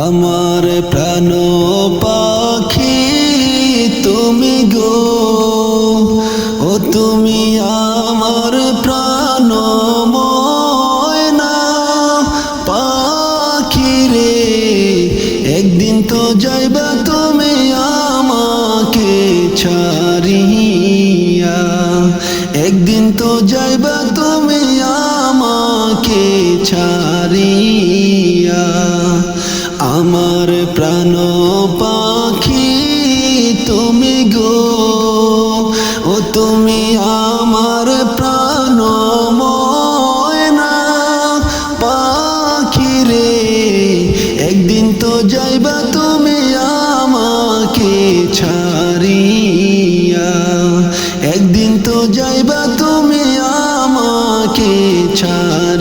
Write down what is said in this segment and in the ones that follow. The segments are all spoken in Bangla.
আমার প্রাণ পাখি তুমি গো আমাকে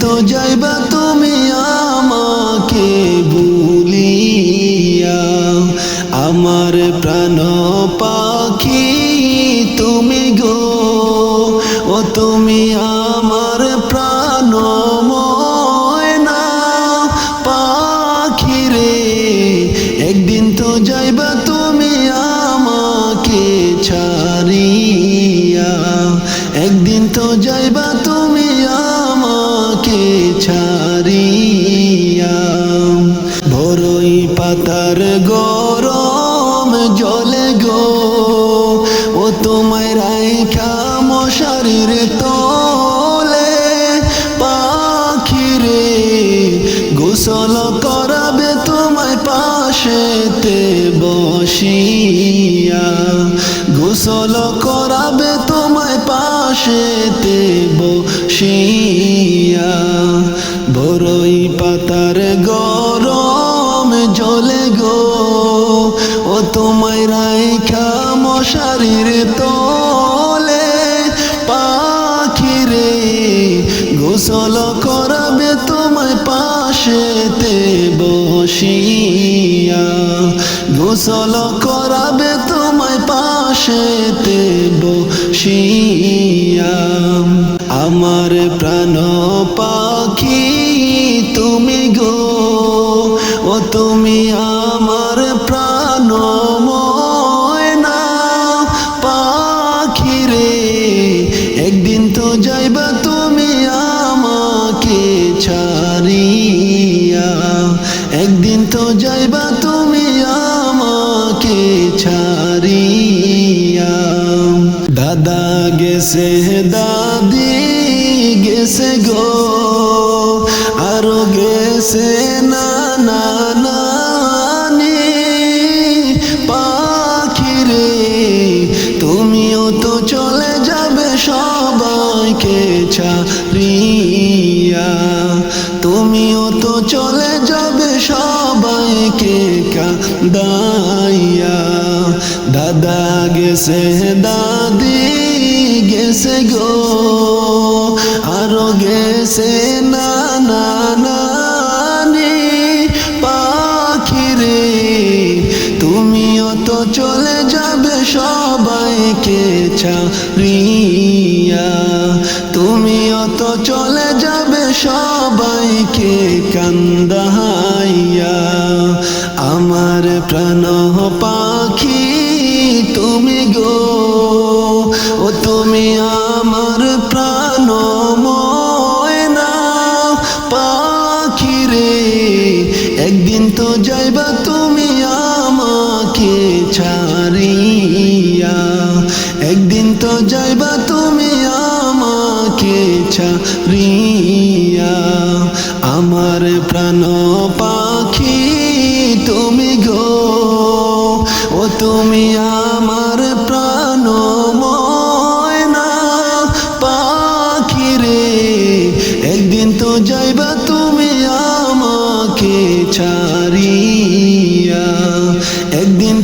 তো যাইবা তুমি গোসল করাবে তোমায় পাশেতে বসিয়া। বড়ই পাতার গরম জলে গো। ও তোমায় রাইখা মশারির তলে পাখি রে গোসল করাবে তোমায় পাশেতে বসিয়া। গোসল করাবে পাশেতে বসিয়া আমার প্রাণ পাখি তুমি গো, ও তুমি আমার প্রাণ ময়না পাখি রে। একদিন তো যাইবা তুমি আমাকে ছাড়িয়া। একদিন তো যাইবা তুমি গেছে দাদি গেছে গো আরও গেছে না না নানি পাখি রে তুমিও তো চলে যাবে সবাইকে ছাড়িয়া তুমিও তো চলে যাবে সবাইকে কাদাইয়া দাদা গেছে দাদি না নানি পাখি তুমিও তো চলে যাবে সবাইকে ছাড়িয়া। তুমিও তো চলে যাবে সবাইকে কান্দাহাইয়া। আমার প্রাণ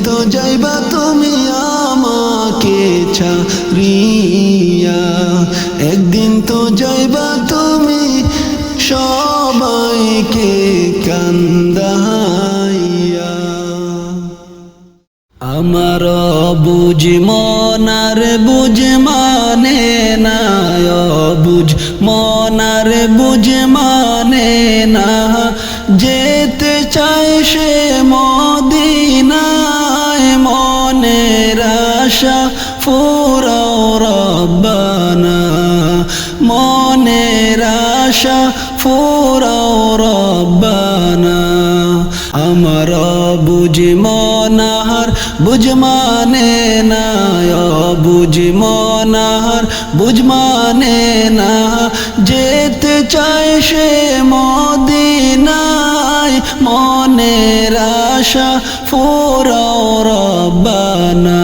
তো যাইবা তুমি আমাকে ছাড়িয়া। একদিন তো যাইবা তুমি সবাইকে কান্দাইয়া। আমার বুঝ মনার বুঝ মানে না বুঝ মনার ফুরাও রব্বানা, মনের আশা ফুরাও রব্বানা। আমার বুঝ মনাহার, বুঝ মানে না বুঝ মনাহার, বুঝ মানে না যেতে চাই সে মদিনায়, মনের আশা ফুরাও রব্বানা।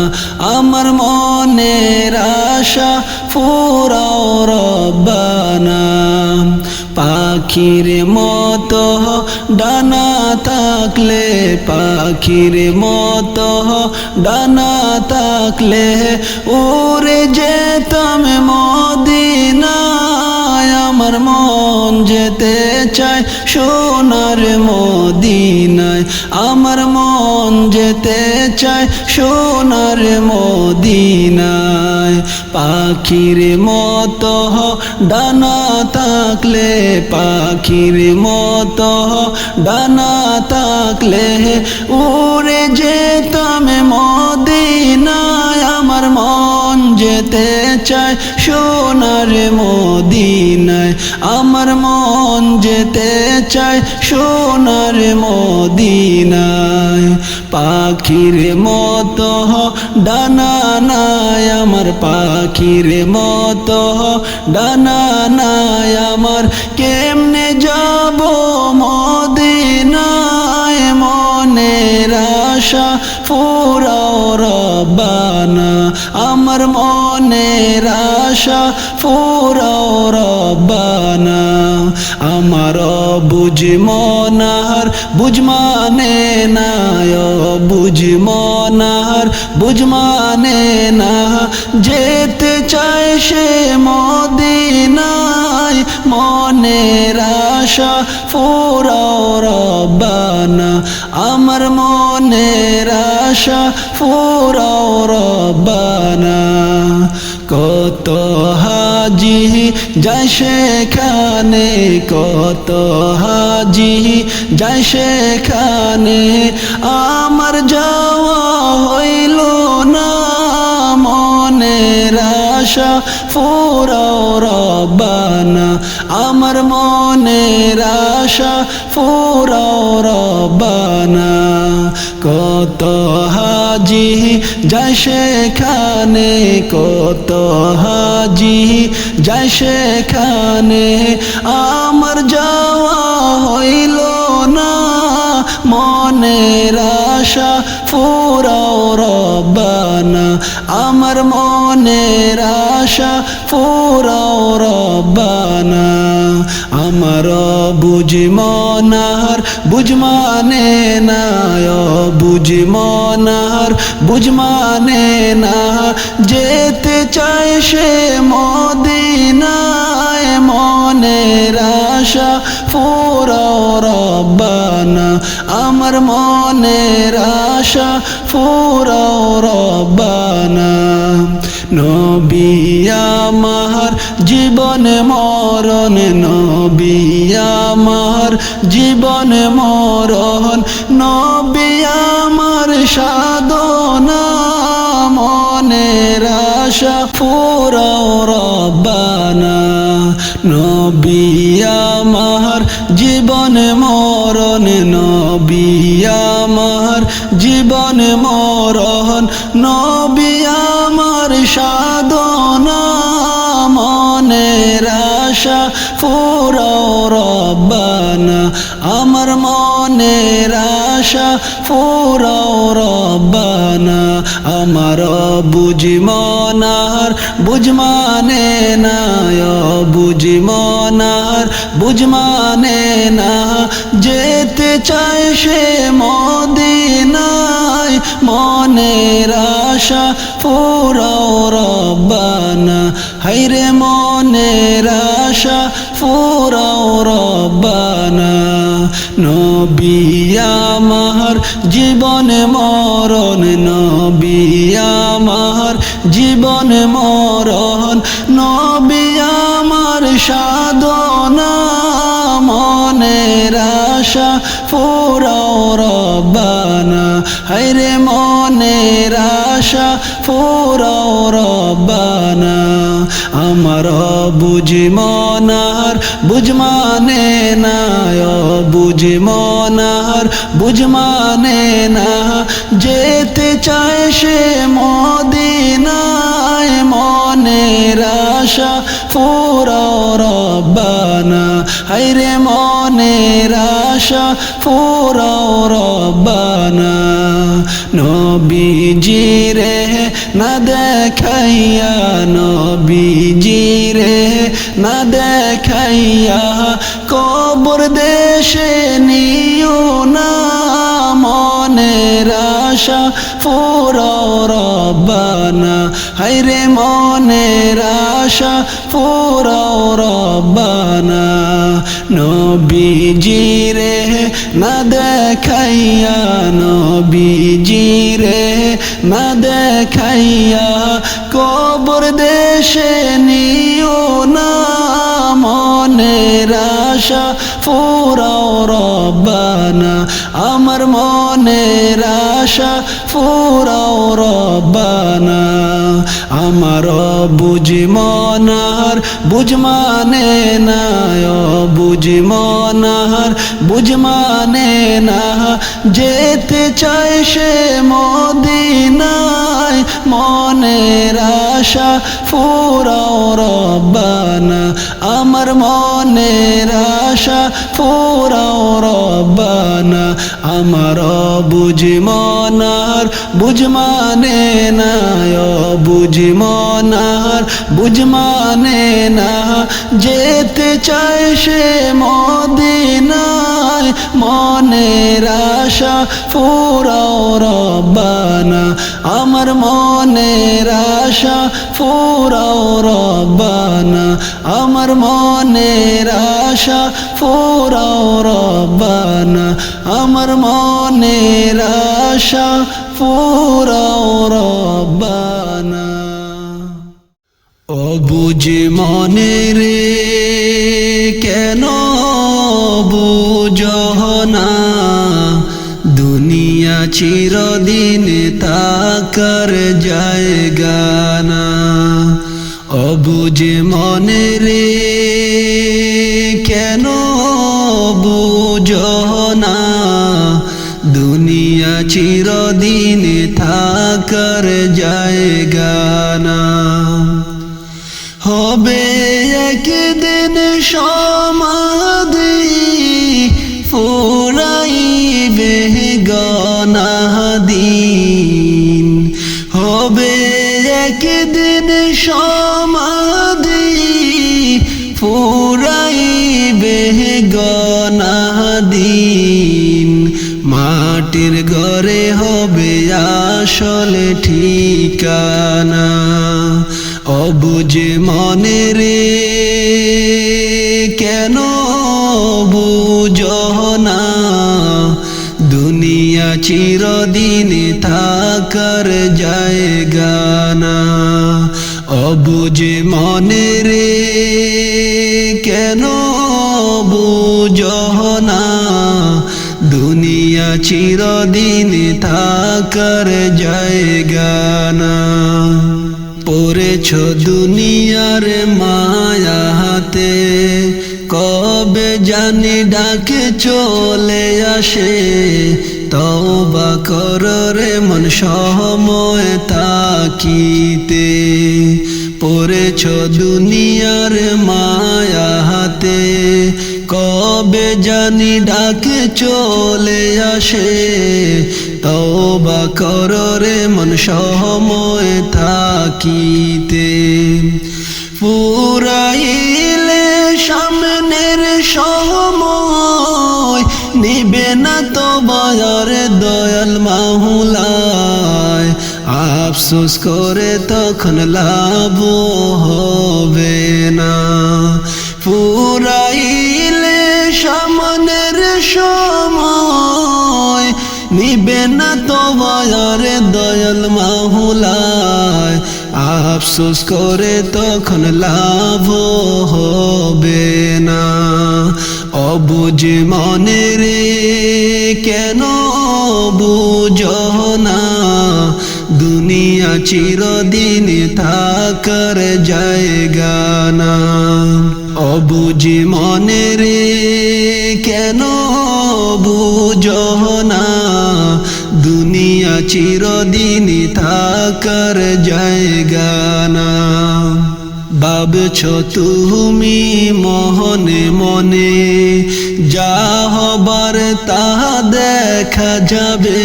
আমার মনের আশা ফুরাও রব্বানা। পাখির মতো ডানা থাকলে, পাখির মতো ডানা থাকলে উড়ে যেতাম মদিনায় আমার মন যেতে চায় সোনার মদিনায়। আমার মন যেতে চায় সোনার মদিনায়। পাখির মতো ডানা থাকলে পাখির মতো ডানা থাকলে উড়ে যেতাম যেতে চায় সোনার মদিনায়। আমার মন যেতে চায় সোনার মদিনায়। পাখির মতো ডানা নাই আমার পাখির মতো ডানা নাই আমার কেমনে যাব মদিনায়? মনের আশা ফুরাও রব্বানা, আমার মনের আশা ফুরাও রব্বানা। আমার বুঝ মনার, বুঝ মানে না বুঝ মনার, বুঝ মানে না, যেতে চায় আশা ফুরাও রব্বানা, আমার মনের আশা ফুরাও রব্বানা। কত হাজি যায় সেখানে, কত হাজি যায় সেখানে, আমার যাওয়া হইল না, মনের আশা ফুরাও রব্বানা, আমার মনের আশা ফুরাও রবানা কত হাজি যায় খানে কত হাজি যায় খানে আমার যাওয়া হইল না। মনের আশা ফুরাও রব্বানা। আমার মনের আশা ফুরাও রব্বানা। আমার বুঝ মনার বুঝ মানে না বুঝ মনার বুঝ মানে না যেতে চায় সে মদিনায় মনের আশা ফুরাও রব্বানা। আমার মনের আশা ফুরাও রব্বানা। নবিয়া মাহার জীবন মরণ নবিয়া মাহার জীবন মরণ। নবিয়া মার সাধনা, মনের আশা ফুরাও রব্বানা। নবিয়া মাহার জীবন মরণ নবিয়া মাহার জীবন মরণ নবিয়া মার সাধনা মনের আশা ফুরাও রব্বানা, আমার মনের আশা ফুরাও রব্বানা, আমার বুঝি মনার বুঝ মানে না বুঝি মনার বুঝ মানে না যেতে চায় সে মদিনায় মনের আশা ফুরাও রব্বানা হাইরে মনের আশা ফুরাও রব্বানা নবী আমার জীবন মরণ নবী আমার জীবন মরণ নবী আমার সাধনা মনের আশা ফুরাও রব্বানা। হাইরে মনের আশা ফুরাও রব্বানা, আমার বুঝি মনার, বুঝ মানে না বুঝি মনার, বুঝ মানে না। যেতে চায় সে মদিনায়, মনের আশা ফুরাও রব্বানা। হাইরে মনের আশা ফুরাও রব্বানা। নবীজি রে না দেখাইয়া নবীজি রে না দেখাইয়া কবর দেশে নিও না মনের আশা ফুরাও রব্বানা। হাইরে মনের আশা ফুরাও রব্বানা। নবীজি রে না দেখাইয়া, নবীজি রে না দেখাইয়া, কবর দেশে নিও না মনের আশা ফুরাও রব্বানা। আমার মনের আশা ফুরাও রব্বানা। আমার বুঝি মনার, বুঝ মানে না বুঝি মনার, বুঝ মানে না। যেতে চাই সে মদিনায় মনের আশা ফুরাও রব্বানা। আমার মনের আশা ফুরাও রব্বানা। আমার বুঝি মনার, বুঝ মানে না বুঝি মনার, বুঝ মানে না। যেতে চায় সে মদিনায় মনের আশা ফুরাও রব্বানা। আমার মনের আশা ফুরাও রব্বানা। আমার মনের আশা ফুরাও রব্বানা। আমার মনের আশা ফুরাও রব্বানা। অবুঝ মনে রে, কেন বুঝনা দুনিয়া চিরদিন তাকার জায়গা না অবুঝ মনে রে, কেন বুঝনা দুনিয়া চিরদিন থাকার জায়গা না ঠিকানা, অবুঝ মনে রে, কেন বুঝ না? দুনিয়া চিরদিন থাকার জায়গা না। অবুঝ মনে রে, কেন বুঝ না? চিরদিন থাকার জায়গা না। পড়েছ দুনিয়ার মায়া হাতে, কবে জানি ডাকে চলে আসে। তওবা কর রে মন সময় তাকিতে। পড়েছ দুনিয়ার মায়া কবে জানি ডাকে চলে আসে। তওবা কর রে মন সময় থাকিতে। পুরাইলে সামনের সময় নিবে না তো বাজার দয়াল মাহুলায়। আফসোস করে তখন লাভ হবে। বাজার দয়াল মাহুলায়, আফসোস করে তখন লাভ হবে না। অবুঝ মনে রে, কেন বুঝ না? দুনিয়া চিরদিন থাকার জায়গা না। অবুঝ মনে রে, কেন বুঝ না? চিরদিন থাকার জায়গা না। ভাবছ তুমি মহনে মনে, যা হবার তাহা দেখা যাবে।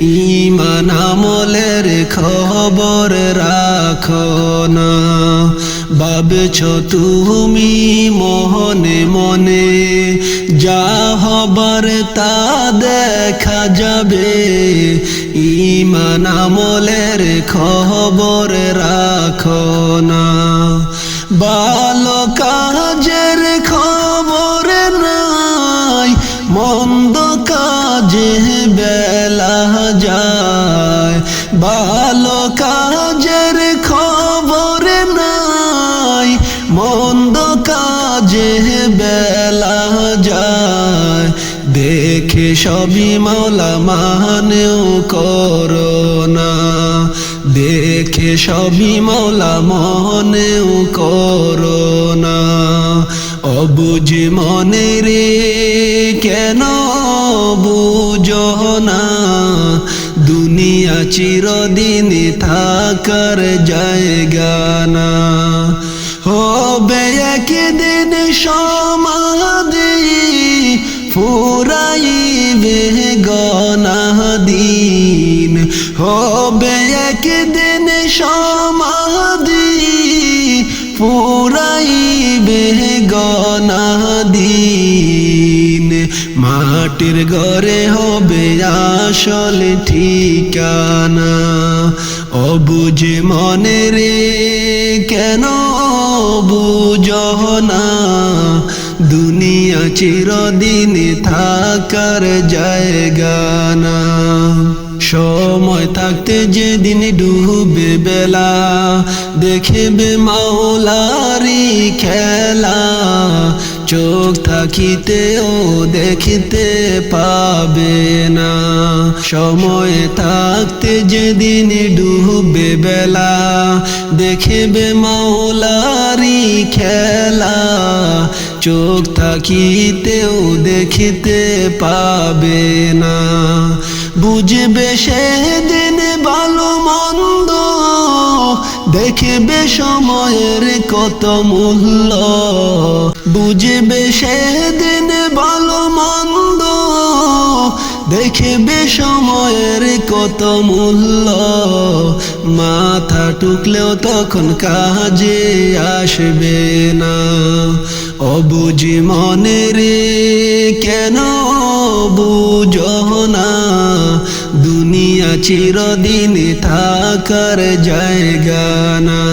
ইমান আমলের খবর রাখো না। ভাবছ তুমি মহনে মনে যা হবার তা দেখা যাবে। ইমান আমলের খবর রাখো না। ভালো কাজের খবর নাই, মন্দ কাজে বেলা যায়। ভালো কাজের খবর নাই, মন্দ কাজে বেলা দেখে সবই মাওলা মানেও করোনা। দেখে সবই মাওলা মনেও করোনা। অবুঝ মনে রে, কেন বুঝ না দুনিয়া চিরদিন থাকার জায়গা না। মাটির ঘরে হবে আসল ঠিকানা। অবুঝ মনে রে, কেন বুঝ না? দুনিয়া চিরদিন থাকার জায়গা না। সময় থাকতে যেদিন ডুবে বেলা, দেখবে মাওলারি খেলা। চোখ থাকিতেও দেখিতে পাবে না। সময় থাকতে যেদিন ডুবে বেলা, দেখবে মাওলারি খেলা। চোখ থাকিতেও দেখিতে পাবে না। বুঝবে সেদিন মন্দ দেখবে সময়ের কত মূল্য। বুঝবে সেদিন ভালো মন্দ। দেখবে সময়ের কত মূল্য। মাথা টুকলেও তখন কাজে আসবে না। অবুঝি মনে রে কেন বুঝ না। দুনিয়া চিরদিন থাকার জায়গা না।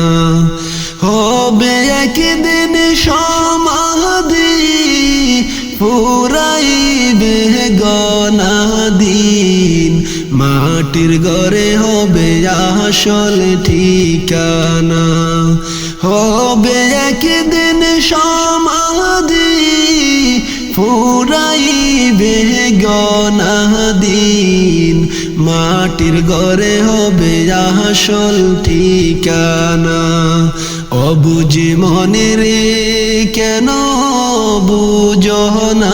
হবে একদিন সমাধি, ফুরাইবে গনাদিন মাটির ঘরে হবে আসল ঠিকানা। হবে একদিন সমাধি, ফুরাইবে গনাদিন মাটির ঘরে হবে আসল ঠিকানা। অবুঝি মনে রে, কেন বুঝ না?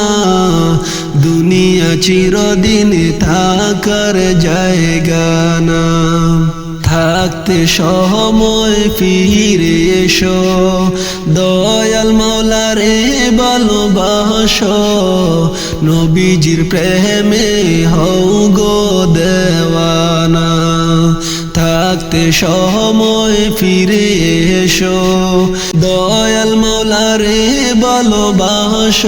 দুনিয়া চিরদিন থাকার জায়গা না। থাকতে সময় ফিরে এসো। দয়াল মাওলারে ভালোবাস। নবীজির প্রেমে হও গো দেওয়ানা। থাকতে সময় ফিরে এসো। দয়াল মাওলারে ভালোবাস।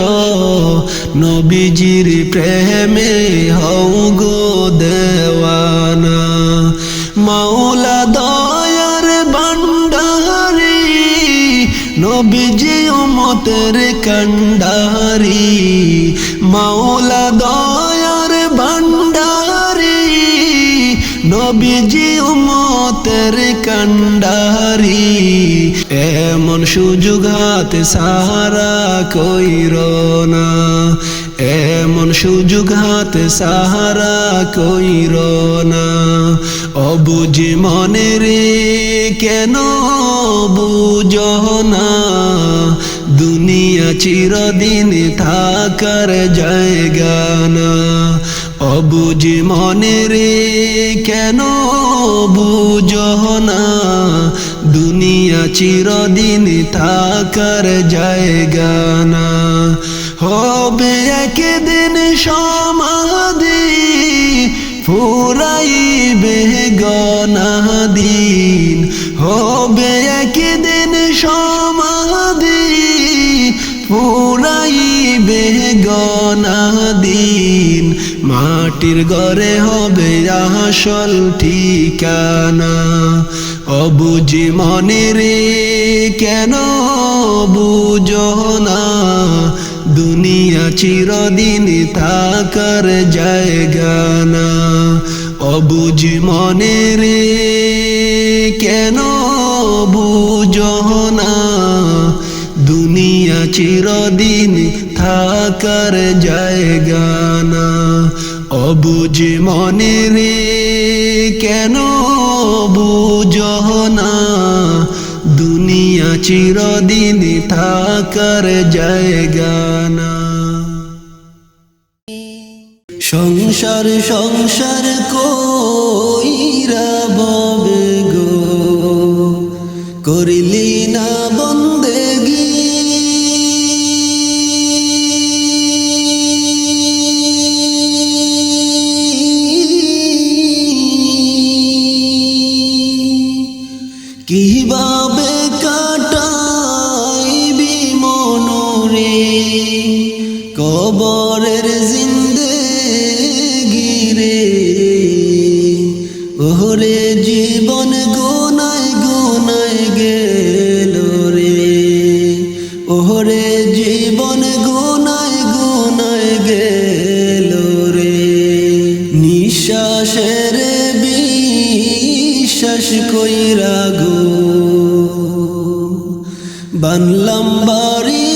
নবীজির প্রেমে হও গো দেওয়ানা। উমতের কন্ডারি মাওলা দয়ার ভান্ডারি নবীজি উমতের কন্ডারি এমন সুযোগ হাতে কইর না, এমন সুযোগ হাতে সাহারা কইর না। অবুঝি মনে রে কেন বুঝ না দুনিয়া চিরদিন থাকার জায়গা না। অবুঝি মনে রে, কেন বুঝ না? দুনিয়া চিরদিন থাকার জায়গা না। হবে একদিন সমাধি, ফুরাইবে গনাদিন হবে মাটির ঘরে হবে আসল ঠিকানা। অবুঝি মনে রে কেন বুঝো না? দুনিয়া চিরদিন থাকার জায়গা না। মনে রে কেন বুঝো না? দুনিয়া চিরদিন থাকার জায়গা না। অবুঝ মনে রে, কেন বুঝ না? দুনিয়া চিরদিন থাকার জায়গা না। সংসার সংসার কইরা ববে। বানলাম বাড়ি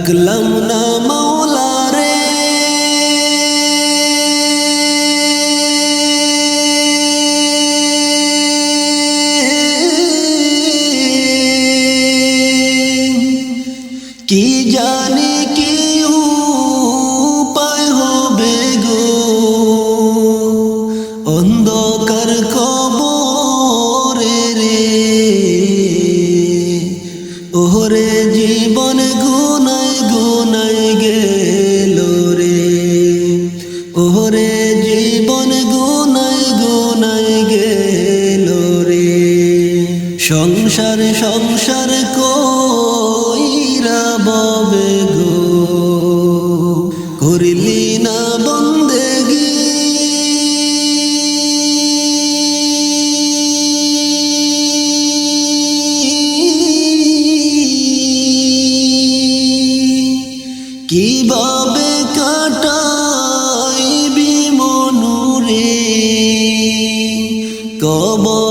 ডাকলাম কবর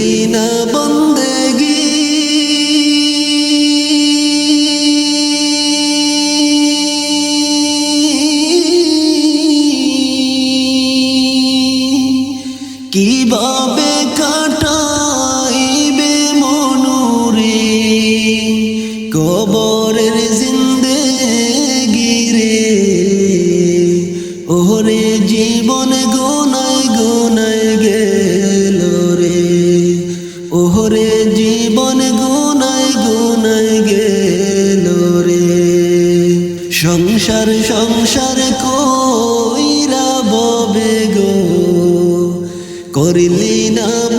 ওহরে জীবন গুনাই গুনাই গেল রে। সংসার সংসার কইরা ববে গো। করিলি না